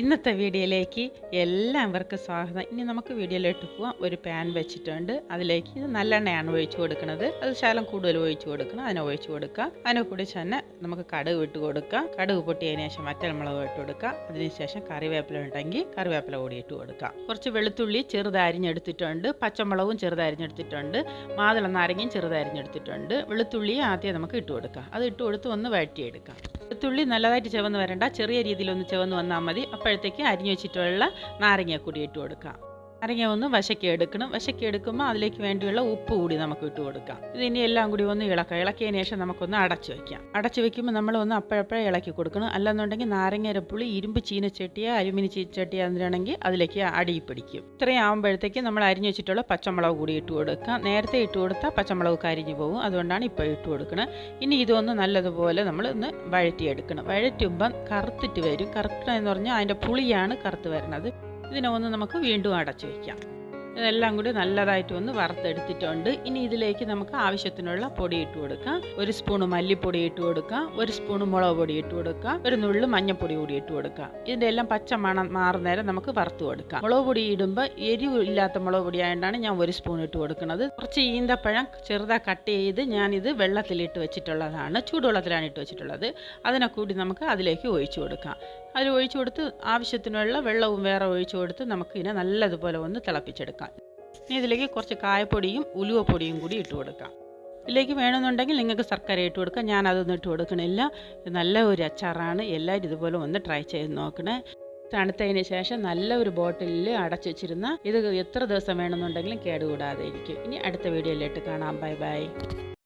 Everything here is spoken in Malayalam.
ഇന്നത്തെ വീഡിയോയിലേക്ക് എല്ലാവർക്കും സ്വാഗതം. ഇനി നമുക്ക് വീഡിയോയിലോട്ട് പോവാം. ഒരു പാൻ വെച്ചിട്ടുണ്ട്. അതിലേക്ക് ഇത് നല്ലെണ്ണയാണ് ഒഴിച്ചു കൊടുക്കുന്നത്. അത് ശാലം കൂടുതൽ ഒഴിച്ചു കൊടുക്കണം. അതിനെ ഒഴിച്ചു കൊടുക്കാം. അതിനെ കൂടി തന്നെ നമുക്ക് കടുക് ഇട്ട് കൊടുക്കാം. കടുക് പൊട്ടിയതിന് ശേഷം വറ്റൽമുളക് ഇട്ട് കൊടുക്കുക അതിനുശേഷം കറിവേപ്പില ഉണ്ടെങ്കിൽ കറിവേപ്പില കൂടി ഇട്ട് കൊടുക്കാം. കുറച്ച് വെളുത്തുള്ളി ചെറുതരിഞ്ഞെടുത്തിട്ടുണ്ട് പച്ചമുളകും ചെറുതരിഞ്ഞെടുത്തിട്ടുണ്ട് മാതള നാരങ്ങയും ചെറുതരിഞ്ഞെടുത്തിട്ടുണ്ട് വെളുത്തുള്ളി ആദ്യം നമുക്ക് ഇട്ട് കൊടുക്കാം. അത് ഇട്ട് കൊടുത്ത് ഒന്ന് വഴറ്റിയെടുക്കാം. വെളുത്തുള്ളി നല്ലതായിട്ട് ചുവന്ന് വരണ്ട. ചെറിയ രീതിയിലൊന്ന് ചുവന്ന് വന്നാൽ മതി. അപ്പോഴത്തേക്ക് അരിഞ്ഞു വെച്ചിട്ടുള്ള നാരങ്ങ കൂടി ഇട്ട് കൊടുക്കാം. നാരങ്ങ ഒന്ന് വശക്കി എടുക്കണം. വശക്കി എടുക്കുമ്പോൾ അതിലേക്ക് വേണ്ടിയുള്ള ഉപ്പ് കൂടി നമുക്ക് ഇട്ട് കൊടുക്കാം. ഇതിനി എല്ലാം കൂടി ഒന്ന് ഇളക്കാം. ഇളക്കിയതിന് ശേഷം നമുക്കൊന്ന് അടച്ചു വെക്കാം. അടച്ചു വെക്കുമ്പോൾ നമ്മൾ ഒന്ന് അപ്പോഴപ്പോഴേ ഇളക്കി കൊടുക്കണം. അല്ലെന്നുണ്ടെങ്കിൽ നാരങ്ങയുടെ പുളി ഇരുമ്പ് ചീനച്ചട്ടിയോ അലുമിനി ചീനച്ചട്ടിയോ എന്നിട്ടാണെങ്കിൽ അതിലേക്ക് അടി പിടിക്കും. ഇത്രയും ആകുമ്പോഴത്തേക്ക് നമ്മൾ അരിഞ്ഞു വെച്ചിട്ടുള്ള പച്ചമുളക് കൂടി ഇട്ട് കൊടുക്കാം. നേരത്തെ ഇട്ട് കൊടുത്താൽ പച്ചമുളക് കരിഞ്ഞു പോകും. അതുകൊണ്ടാണ് ഇപ്പോൾ ഇട്ട് കൊടുക്കുന്നത് ഇനി ഇതൊന്ന് നല്ലതുപോലെ നമ്മൾ ഒന്ന് വഴറ്റിയെടുക്കണം. വഴറ്റുമ്പം കറുത്തിട്ട് വരും. കറുത്തെന്ന് പറഞ്ഞാൽ അതിന്റെ പുളിയാണ് കറുത്ത് വരുന്നത്. ഇതിനെ ഒന്ന് നമുക്ക് വീണ്ടും അടച്ചു വയ്ക്കാം ഇതെല്ലാം കൂടി നല്ലതായിട്ട് ഒന്ന് വറുത്തെടുത്തിട്ടുണ്ട്. ഇനി ഇതിലേക്ക് നമുക്ക് ആവശ്യത്തിനുള്ള പൊടി ഇട്ട് കൊടുക്കാം. ഒരു സ്പൂണ് മല്ലിപ്പൊടി ഇട്ട് കൊടുക്കാം. ഒരു സ്പൂണ് മുളക് പൊടി ഇട്ട് കൊടുക്കാം. ഒരു നുള്ളു മഞ്ഞപ്പൊടി കൂടി ഇട്ട് കൊടുക്കാം. ഇതിന്റെ എല്ലാം പച്ച മണം മാറുന്നേരം നമുക്ക് വറുത്ത് കൊടുക്കാം. മുളക് പൊടി ഇടുമ്പോൾ എരിവ് ഇല്ലാത്ത മുളക് പൊടി ആയതുകൊണ്ടാണ് ഞാൻ ഒരു സ്പൂൺ ഇട്ട് കൊടുക്കുന്നത്. കുറച്ച് ഈന്തപ്പഴം ചെറുതായി കട്ട് ചെയ്ത് ഞാനിത് വെള്ളത്തിലിട്ട് വെച്ചിട്ടുള്ളതാണ്. ചൂടുവെള്ളത്തിലാണ് ഇട്ട് വെച്ചിട്ടുള്ളത്. അതിനെ കൂടി നമുക്ക് അതിലേക്ക് ഒഴിച്ചു കൊടുക്കാം. അതിൽ ഒഴിച്ചു കൊടുത്ത് ആവശ്യത്തിനുള്ള വെള്ളവും വേറെ ഒഴിച്ചു കൊടുത്ത് നമുക്ക് ഇതിനെ നല്ലതുപോലെ ഒന്ന് തിളപ്പിച്ചെടുക്കാം. ഇനി ഇതിലേക്ക് കുറച്ച് കായപ്പൊടിയും ഉലുവപ്പൊടിയും കൂടി ഇട്ട് കൊടുക്കാം. ഇതിലേക്ക് വേണമെന്നുണ്ടെങ്കിൽ നിങ്ങൾക്ക് ശർക്കര ഇട്ട് കൊടുക്കാം. ഞാൻ അതൊന്നും ഇട്ട് കൊടുക്കണില്ല. നല്ല ഒരു അച്ചാറാണ്. എല്ലാവരും ഇതുപോലെ ഒന്ന് ട്രൈ ചെയ്ത് നോക്കണേ. തണുത്തതിന് ശേഷം നല്ല ഒരു ബോട്ടിലിൽ അടച്ചു വെച്ചിരുന്ന ഇത് എത്ര ദിവസം വേണമെന്നുണ്ടെങ്കിലും കേടുകൂടാതെ ഇരിക്കും. ഇനി അടുത്ത വീഡിയോയിലിട്ട് കാണാം. Bye bye.